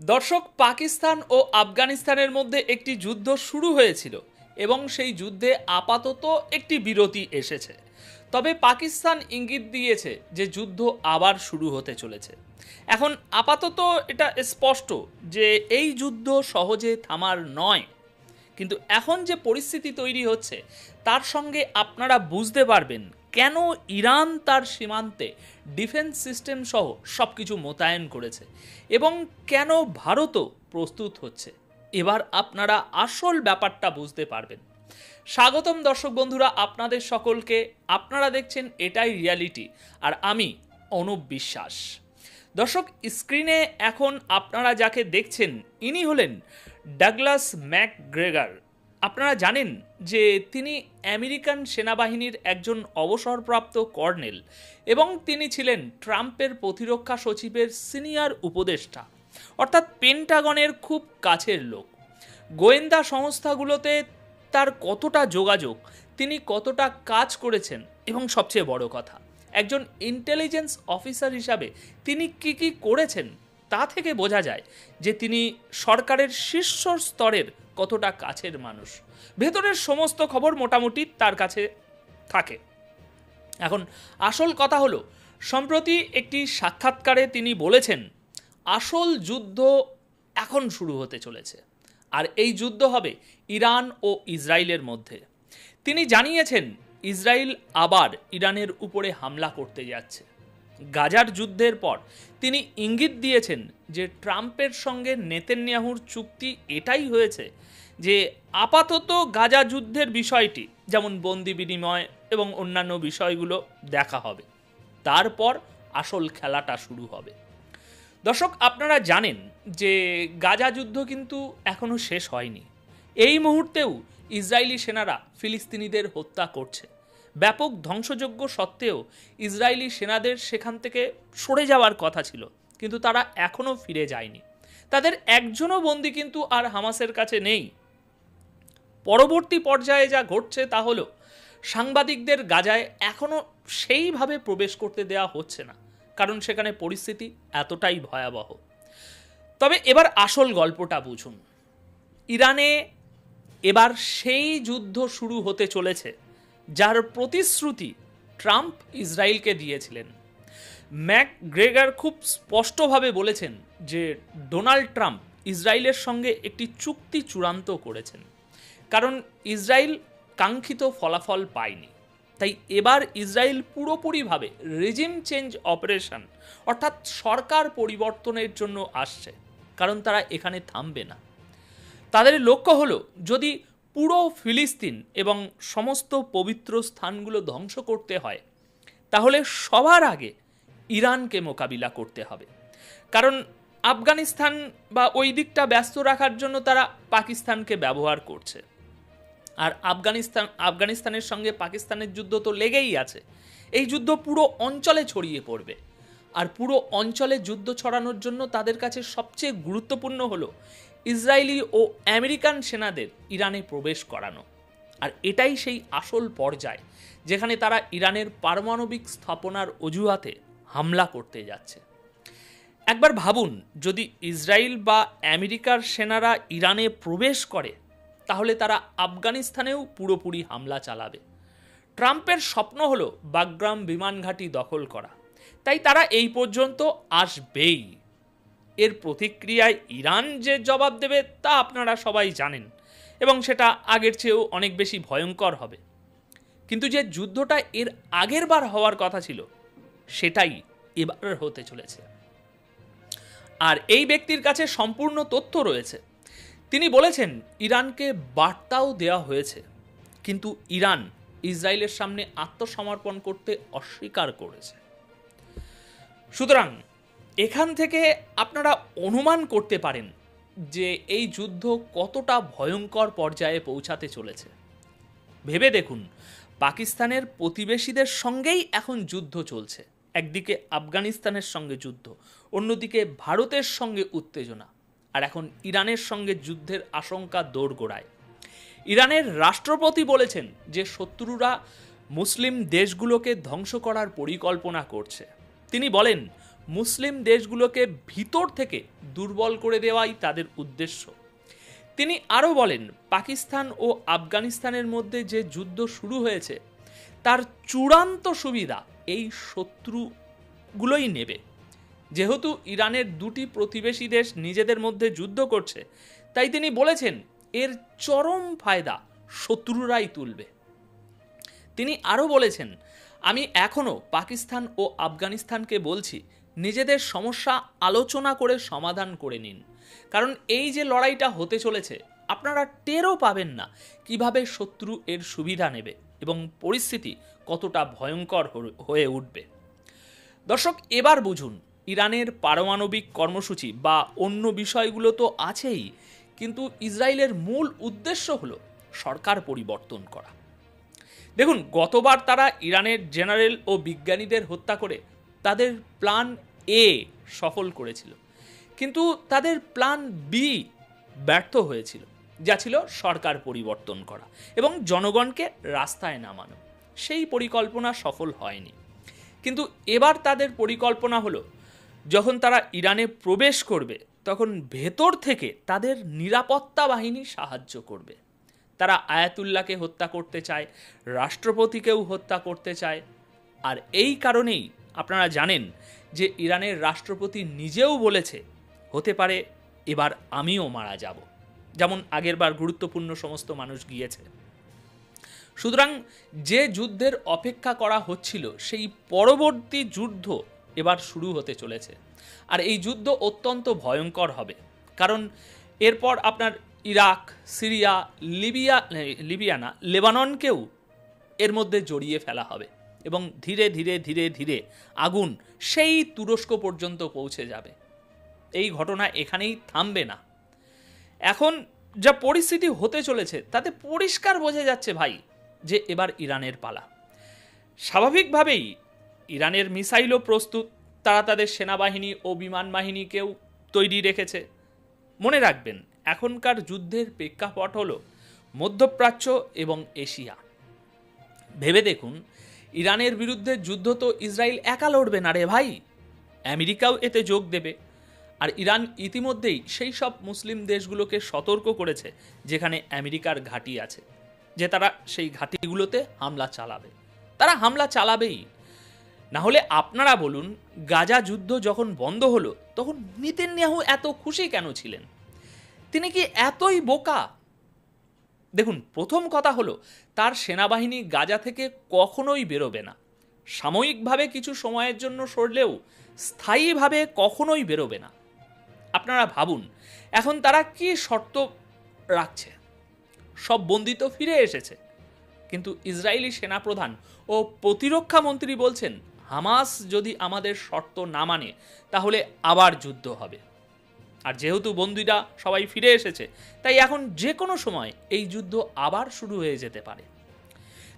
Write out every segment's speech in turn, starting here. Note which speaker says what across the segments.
Speaker 1: দর্শক, পাকিস্তান ও আফগানিস্তানের মধ্যে একটি যুদ্ধ শুরু হয়েছিল এবং সেই যুদ্ধে আপাতত একটি বিরতি এসেছে। তবে পাকিস্তান ইঙ্গিত দিয়েছে যে যুদ্ধ আবার শুরু হতে চলেছে। এখন আপাতত এটা স্পষ্ট যে এই যুদ্ধ সহজে থামার নয়। কিন্তু এখন যে পরিস্থিতি তৈরি হচ্ছে, তার সঙ্গে আপনারা বুঝতে পারবেন কেন ইরান তার সীমান্তে ডিফেন্স সিস্টেম সহ সব কিছু মোতায়েন করেছে? এবং কেন ভারতও প্রস্তুত হচ্ছে? এবার আপনারা আসল ব্যাপারটা বুঝতে পারবেন। স্বাগতম দর্শক বন্ধুরা, আপনাদের সকলকে। আপনারা দেখছেন এটাই রিয়ালিটি, আর আমি অনুপ বিশ্বাস। দর্শক, স্ক্রিনে এখন আপনারা যাকে দেখছেন, ইনি হলেন ডাগলাস ম্যাকগ্রেগার। আপনারা জানেন যে তিনি আমেরিকান সেনাবাহিনীর একজন অবসরপ্রাপ্ত কর্নেল এবং তিনি ছিলেন ট্রাম্পের প্রতিরক্ষা সচিবের সিনিয়র উপদেষ্টা, অর্থাৎ পেন্টাগনের খুব কাছের লোক। গোয়েন্দা সংস্থাগুলোতে তার কতটা যোগাযোগ, তিনি কতটা কাজ করেছেন এবং সবচেয়ে বড় কথা, একজন ইন্টেলিজেন্স অফিসার হিসাবে তিনি কি কি করেছেন তা থেকে বোঝা যায় যে তিনি সরকারের শীর্ষ স্তরের কতটা কাছের মানুষ। ভেতরের সমস্ত খবর মোটামুটি তার কাছে থাকে। এখন আসল কথা হলো, সম্প্রতি একটি সাক্ষাৎকারে তিনি বলেছেন, আসল যুদ্ধ এখন শুরু হতে চলেছে, আর এই যুদ্ধ হবে ইরান ও ইসরায়েলের মধ্যে। তিনি জানিয়েছেন, ইসরায়েল আবার ইরানের উপরে হামলা করতে যাচ্ছে। গাজার যুদ্ধের পর তিনি ইঙ্গিত দিয়েছেন যে ট্রাম্পের সঙ্গে নেতেন্যাহুর চুক্তি এটাই হয়েছে যে আপাতত গাজা যুদ্ধের বিষয়টি, যেমন বন্দি বিনিময় এবং অন্যান্য বিষয়গুলো দেখা হবে। তারপর আসল খেলাটা শুরু হবে। দর্শক, আপনারা জানেন যে গাজা যুদ্ধ কিন্তু এখনও শেষ হয়নি। এই মুহূর্তেও ইসরায়েলি সেনারা ফিলিস্তিনিদের হত্যা করছে। ব্যাপক ধ্বংসযোগ্য সত্ত্বেও ইসরায়েলি সেনাদের সেখান থেকে সরে যাওয়ার কথা ছিল, কিন্তু তারা এখনও ফিরে যায়নি। তাদের একজনও বন্দি কিন্তু আর হামাসের কাছে নেই। পরবর্তী পর্যায়ে যা ঘটছে তা হলো, সাংবাদিকদের গাজায় এখনও সেইভাবে প্রবেশ করতে দেওয়া হচ্ছে না, কারণ সেখানে পরিস্থিতি এতটাই ভয়াবহ। তবে এবার আসল গল্পটা বুঝুন। ইরানে এবার সেই যুদ্ধ শুরু হতে চলেছে, যার প্রতিশ্রুতি ট্রাম্প ইসরায়েলকে দিয়েছিলেন। ম্যাক গ্রেগার খুব স্পষ্টভাবে বলেছেন যে ডোনাল্ড ট্রাম্প ইসরায়েলের সঙ্গে একটি চুক্তি চূড়ান্ত করেছেন। কারণ ইসরায়েল কাঙ্ক্ষিত ফলাফল পায়নি। তাই এবার ইসরায়েল পুরোপুরিভাবে রেজিম চেঞ্জ অপারেশন অর্থাৎ সরকার পরিবর্তনের জন্য আসছে, কারণ তারা এখানে থামবে না। তাদের লক্ষ্য হলো যদি পুরো ফিলিস্তিন এবং সমস্ত পবিত্র স্থানগুলো ধ্বংস করতে হয়, তাহলে সবার আগে ইরানকে মোকাবিলা করতে হবে। কারণ আফগানিস্তান বা ওই দিকটা ব্যস্ত রাখার জন্য তারা পাকিস্তানকে ব্যবহার করছে। আর আফগানিস্তান, আফগানিস্তানের সঙ্গে পাকিস্তানের যুদ্ধ তো লেগেই আছে। এই যুদ্ধ পুরো অঞ্চলে ছড়িয়ে পড়বে। আর পুরো অঞ্চলে যুদ্ধ ছড়ানোর জন্য তাদের কাছে সবচেয়ে গুরুত্বপূর্ণ হলো ইসরায়েলি ও আমেরিকান সেনাদের ইরানে প্রবেশ করানো। আর এটাই সেই আসল পর্যায়, যেখানে তারা ইরানের পারমাণবিক স্থাপনার অজুহাতে হামলা করতে যাচ্ছে। একবার ভাবুন, যদি ইসরায়েল বা আমেরিকার সেনারা ইরানে প্রবেশ করে তাহলে তারা আফগানিস্তানেও পুরোপুরি হামলা চালাবে। ট্রাম্পের স্বপ্ন হলো বাগরাম বিমান ঘাঁটি দখল করা। তাই তারা এই পর্যন্ত আসবেই। এর প্রতিক্রিয়ায় ইরান যে জবাব দেবে তা আপনারা সবাই জানেন এবং সেটা আগের চেয়েও অনেক বেশি ভয়ঙ্কর হবে। কিন্তু যে যুদ্ধটা এর আগের বার হওয়ার কথা ছিল, সেটাই এবার হতে চলেছে। আর এই ব্যক্তির কাছে সম্পূর্ণ তথ্য রয়েছে। তিনি বলেছেন, ইরানকে বার্তাও দেওয়া হয়েছে, কিন্তু ইরান ইসরায়েলের সামনে আত্মসমর্পণ করতে অস্বীকার করেছে। সুতরাং, এখান থেকে আপনারা অনুমান করতে পারেন যে এই যুদ্ধ কতটা ভয়ঙ্কর পর্যায়ে পৌঁছাতে চলেছে। ভেবে দেখুন, পাকিস্তানের প্রতিবেশীদের সঙ্গেই এখন যুদ্ধ চলছে। একদিকে আফগানিস্তানের সঙ্গে যুদ্ধ, অন্যদিকে ভারতের সঙ্গে উত্তেজনা। আর এখন ইরানের সঙ্গে যুদ্ধের আশঙ্কা দোরগোড়ায়। ইরানের রাষ্ট্রপতি বলেছেন যে শত্রুরা মুসলিম দেশগুলোকে ধ্বংস করার পরিকল্পনা করছে। তিনি বলেন, মুসলিম দেশগুলোকে ভিতর থেকে দুর্বল করে দেওয়াই তাদের উদ্দেশ্য। তিনি আরও বলেন, পাকিস্তান ও আফগানিস্তানের মধ্যে যে যুদ্ধ শুরু হয়েছে, তার চূড়ান্ত সুবিধা এই শত্রুগুলোই নেবে। যেহেতু ইরানের দুটি প্রতিবেশী দেশ নিজেদের মধ্যে যুদ্ধ করছে, তাই তিনি বলেছেন, এর চরম ফায়দা শত্রুরাই তুলবে। তিনি আরও বলেছেন, আমি এখনও পাকিস্তান ও আফগানিস্তানকে বলছি, নিজেদের সমস্যা আলোচনা করে সমাধান করে নিন। কারণ এই যে লড়াইটা হতে চলেছে, আপনারা টেরও পাবেন না কীভাবে শত্রু এর সুবিধা নেবে এবং পরিস্থিতি কতটা ভয়ঙ্কর হয়ে- উঠবে। দর্শক, এবার বুঝুন ইরানের পারমাণবিক কর্মসূচি বা অন্য বিষয়গুলো তো আছেই, কিন্তু ইসরায়েলের মূল উদ্দেশ্য হলো সরকার পরিবর্তন করা। দেখুন, গতবার তারা ইরানের জেনারেল ও বিজ্ঞানীদের হত্যা করে তাদের প্ল্যান এ সফল করেছিল। কিন্তু তাদের প্ল্যান বি ব্যর্থ হয়েছিল, যা ছিল সরকার পরিবর্তন করা এবং জনগণকে রাস্তায় নামানো। সেই পরিকল্পনা সফল হয়নি। কিন্তু এবার তাদের পরিকল্পনা হলো যখন তারা ইরানে প্রবেশ করবে, তখন ভেতর থেকে তাদের নিরাপত্তা বাহিনী সাহায্য করবে। তারা আয়াতুল্লাহকে হত্যা করতে চায়, রাষ্ট্রপতিকেও হত্যা করতে চায়। আর এই কারণেই আপনারা জানেন যে ইরানের রাষ্ট্রপতি নিজেও বলেছে, হতে পারে এবার আমিও মারা যাব। যেমন আগেরবার গুরুত্বপূর্ণ সমস্ত মানুষ গিয়েছে। সুতরাং যে যুদ্ধের অপেক্ষা করা হচ্ছিল, সেই পরবর্তী যুদ্ধ এবার শুরু হতে চলেছে। আর এই যুদ্ধ অত্যন্ত ভয়ঙ্কর হবে। কারণ এরপর আপনার ইরাক, সিরিয়া, লিবিয়া লিবিয়া না, লেবাননকেও এর মধ্যে জড়িয়ে ফেলা হবে। এবং ধীরে ধীরে ধীরে ধীরে আগুন সেই তুরস্ক পর্যন্ত পৌঁছে যাবে। এই ঘটনা এখানেই থামবে না। এখন যা পরিস্থিতি হতে চলেছে, তাতে পরিষ্কার বোঝা যাচ্ছে ভাই যে এবার ইরানের পালা। স্বাভাবিকভাবেই ইরানের মিসাইলও প্রস্তুত, তারা তাদের সেনাবাহিনী ও বিমান বাহিনীকেও তৈরি রেখেছে। মনে রাখবেন, এখনকার যুদ্ধের প্রেক্ষাপট হল মধ্যপ্রাচ্য এবং এশিয়া। ভেবে দেখুন, ইরানের বিরুদ্ধে যুদ্ধ তো ইসরায়েল একা লড়বে না রে ভাই। আমেরিকাও এতে যোগ দেবে। আর ইরান ইতিমধ্যেই সেই সব মুসলিম দেশগুলোকে সতর্ক করেছে, যেখানে আমেরিকার ঘাঁটি আছে, যে তারা সেই ঘাঁটিগুলোতে হামলা চালাবে। তারা হামলা চালাবেই। না হলে আপনারা বলুন, গাজা যুদ্ধ যখন বন্ধ হলো, তখন নেতানিয়াহু এত খুশি কেন ছিলেন? তিনি কি এতই বোকা? দেখুন, প্রথম কথা হলো, তার সেনাবাহিনী গাজা থেকে কখনোই বেরোবে না। সাময়িকভাবে কিছু সময়ের জন্য সরলেও স্থায়ীভাবে কখনোই বেরোবে না। আপনারা ভাবুন, এখন তারা কি শর্ত রাখছে? সব বন্দি তো ফিরে এসেছে। কিন্তু ইসরায়েলি সেনাপ্রধান ও প্রতিরক্ষা মন্ত্রী বলছেন হামাস যদি আমাদের শর্ত না মানে তাহলে আবার যুদ্ধ হবে। আর যেহেতু বন্দীরা সবাই ফিরে এসেছে, তাই এখন যে কোনো সময় এই যুদ্ধ আবার শুরু হয়ে যেতে পারে।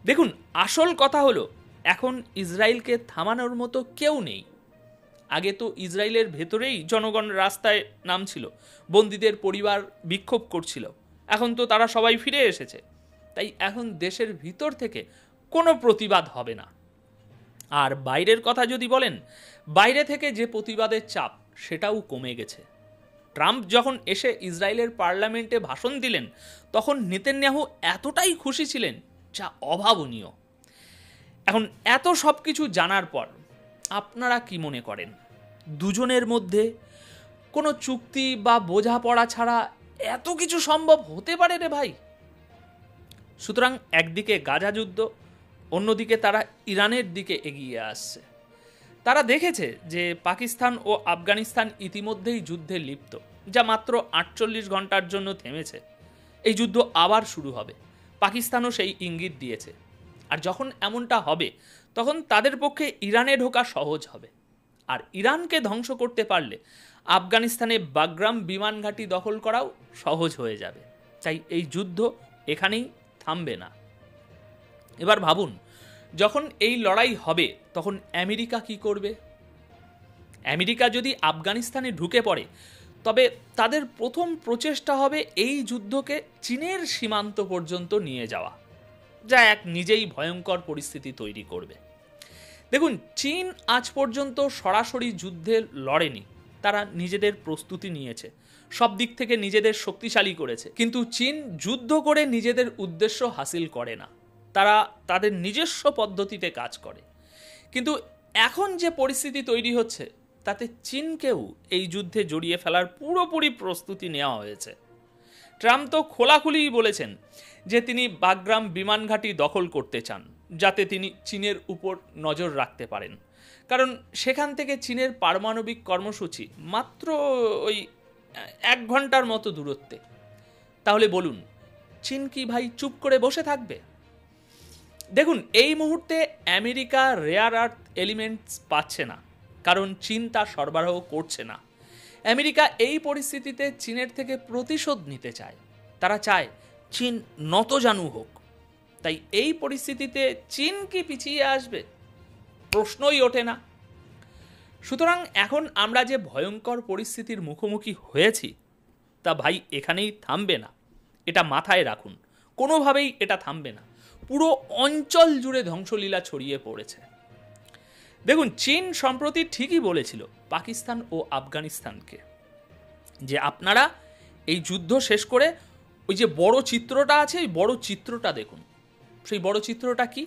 Speaker 1: দেখুন, আসল কথা হলো, এখন ইসরায়েলকে থামানোর মতো কেউ নেই। আগে তো ইসরায়েলের ভেতরেই জনগণ রাস্তায় নামছিল, বন্দীদের পরিবার বিক্ষোভ করছিল। এখন তো তারা সবাই ফিরে এসেছে। তাই এখন দেশের ভিতর থেকে কোনো প্রতিবাদ হবে না। আর বাইরের কথা যদি বলেন, বাইরে থেকে যে প্রতিবাদের চাপ, সেটাও কমে গেছে। ট্রাম্প যখন এসে ইসরায়েলের পার্লামেন্টে ভাষণ দিলেন, তখন নেতেন্যাহু এতটাই খুশি ছিলেন যা অভাবনীয়। এখন এত সব কিছু জানার পর, আপনারা কি মনে করেন? দুজনের মধ্যে কোনো চুক্তি বা বোঝাপড়া ছাড়া এত কিছু সম্ভব হতে পারে রে ভাই? সুতরাং একদিকে গাজা যুদ্ধ অন্যদিকে তারা ইরানের দিকে এগিয়ে আসছে। তারা দেখেছে যে পাকিস্তান ও আফগানিস্তান ইতিমধ্যেই যুদ্ধে লিপ্ত, যা মাত্র আটচল্লিশ ঘণ্টার জন্য থেমেছে। এই যুদ্ধ আবার শুরু হবে, পাকিস্তানও সেই ইঙ্গিত দিয়েছে। আর যখন এমনটা হবে, তখন তাদের পক্ষে ইরানে ঢোকা সহজ হবে। আর ইরানকে ধ্বংস করতে পারলে আফগানিস্তানে বাগ্রাম বিমান ঘাঁটি দখল করাও সহজ হয়ে যাবে। তাই এই যুদ্ধ এখানেই থামবে না। এবার ভাবুন, যখন এই লড়াই হবে, তখন আমেরিকা কি করবে? আমেরিকা যদি আফগানিস্তানে ঢুকে পড়ে, তবে তাদের প্রথম প্রচেষ্টা হবে এই যুদ্ধকে চীনের সীমান্ত পর্যন্ত নিয়ে যাওয়া, যা এক নিজেই ভয়ঙ্কর পরিস্থিতি তৈরি করবে। দেখুন, চীন আজ পর্যন্ত সরাসরি যুদ্ধে লড়েনি, তারা নিজেদের প্রস্তুতি নিয়েছে, সব দিক থেকে নিজেদের শক্তিশালী করেছে, কিন্তু চীন যুদ্ধ করে নিজেদের উদ্দেশ্য হাসিল করে না। তারা তাদের নিজস্ব পদ্ধতিতে কাজ করে। কিন্তু এখন যে পরিস্থিতি তৈরি হচ্ছে, তাতে চীনকেও এই যুদ্ধে জড়িয়ে ফেলার পুরোপুরি প্রস্তুতি নেওয়া হয়েছে। ট্রাম্প তো খোলাখুলিই বলেছেন যে তিনি বাগরাম বিমান ঘাঁটি দখল করতে চান, যাতে তিনি চীনের উপর নজর রাখতে পারেন। কারণ সেখান থেকে চীনের পারমাণবিক কর্মসূচি মাত্র ওই এক ঘণ্টার মতো দূরত্বে। তাহলে বলুন, চীন কি ভাই চুপ করে বসে থাকবে? দেখুন, এই মুহূর্তে আমেরিকা রেয়ার আর্থ এলিমেন্টস পাচ্ছে না, কারণ চীন তা সরবরাহ করছে না। আমেরিকা এই পরিস্থিতিতে চীনের থেকে প্রতিশোধ নিতে চায়। তারা চায়, চীন নত নতজানু হোক। তাই এই পরিস্থিতিতে চীন কি পিছিয়ে আসবে? প্রশ্নই ওঠে না। সুতরাং এখন আমরা যে ভয়ঙ্কর পরিস্থিতির মুখোমুখি হয়েছি, তা ভাই এখানেই থামবে না। এটা মাথায় রাখুন। কোনোভাবেই এটা থামবে না। পুরো অঞ্চল জুড়ে ধ্বংসলীলা ছড়িয়ে পড়েছে। দেখুন, চীন সম্প্রতি ঠিকই বলেছিল পাকিস্তান ও আফগানিস্তানকে যে আপনারা এই যুদ্ধ শেষ করে ওই যে বড় চিত্রটা আছে, এই বড় চিত্রটা দেখুন। সেই বড় চিত্রটা কি?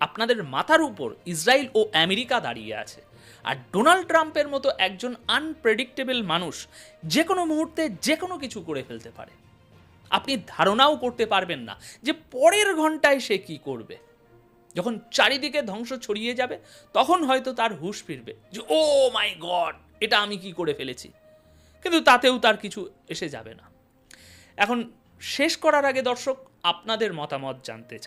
Speaker 1: আপনাদের মাথার উপর ইসরায়েল ও আমেরিকা দাঁড়িয়ে আছে। আর ডোনাল্ড ট্রাম্পের মতো একজন আনপ্রেডিক্টেবল মানুষ যে কোনো মুহূর্তে যে কোনো কিছু করে ফেলতে পারে। আপনি ধারণাও করতে পারবেন না যে পরের ঘন্টায় সে কি করবে। যখন চারিদিকে ধ্বংস ছড়িয়ে যাবে, তখন হয়তো তার হুশ ফিরবে যে, ও মাই গড, এটা আমি কি করে ফেলেছি? কিন্তু তাতেও তার কিছু এসে যাবে না। এখন শেষ করার আগে দর্শক, আপনাদের মতামত জানতে চাই।